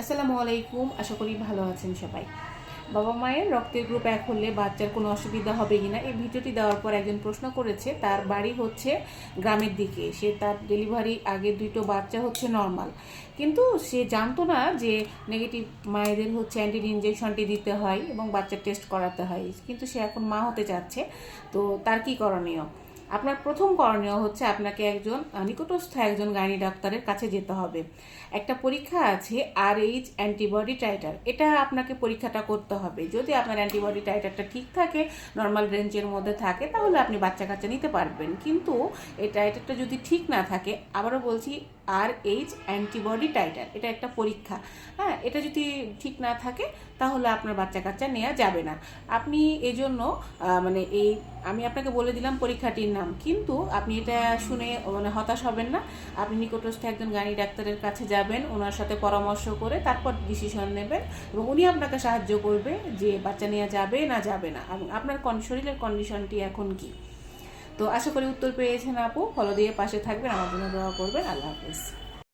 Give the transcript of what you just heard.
আসসালামু আলাইকুম, আশা করি ভালো আছেন সবাই। বাবা মায়ের রক্তের গ্রুপ এক হলে বাচ্চার কোনো অসুবিধা হবে কি না এই ভিডিওটি দেওয়ার পর একজন প্রশ্ন করেছে, তার বাড়ি হচ্ছে গ্রামের দিকে। সে তার ডেলিভারি আগে দুটো বাচ্চা হচ্ছে নর্মাল। কিন্তু সে জানতো না যে নেগেটিভ মায়েদের হচ্ছে অ্যান্টিন ইঞ্জেকশনটি দিতে হয় এবং বাচ্চার টেস্ট করাতে হয়। কিন্তু সে এখন মা হতে চাচ্ছে, তো তার কি করণীয়? আপনার প্রথম করণীয় হচ্ছে আপনাকে একজন নিকটস্থ একজন গাইনি ডাক্তারের কাছে যেতে হবে। একটা পরীক্ষা আছে আর এইচ অ্যান্টিবডি টাইটার এটা আপনাকে পরীক্ষাটা করতে হবে। যদি আপনার অ্যান্টিবডি টাইটারটা ঠিক থাকে নর্মাল রেঞ্জের মধ্যে থাকে, তাহলে আপনি বাচ্চা কাচ্চা নিতে পারবেন। কিন্তু এই টাইটারটা যদি ঠিক না থাকে, আবারও বলছি আর এইচ অ্যান্টিবডি টাইটার এটা একটা পরীক্ষা। হ্যাঁ এটা যদি ঠিক না থাকে, তাহলে আপনার বাচ্চা কাচ্চা নেওয়া যাবে না। আপনি এজন্য মানে এই আমি আপনাকে বলে দিলাম পরীক্ষাটির নাম। কিন্তু আপনি এটা শুনে মানে হতাশ হবেন না। আপনি নিকটস্থ একজন গাড়ি ডাক্তারের কাছে যাবেন, ওনার সাথে পরামর্শ করে তারপর ডিসিশন নেবেন এবং উনি আপনাকে সাহায্য করবে যে বাচ্চা নেওয়া যাবে না যাবে না। আপনার শরীরের কন্ডিশনটি এখন কি? তো আশা করি উত্তর পেয়েছেন আপু। ফলো দিয়ে পাশে থাকবেন। আমার জন্য দোয়া করবেন। আল্লাহ হাফিজ।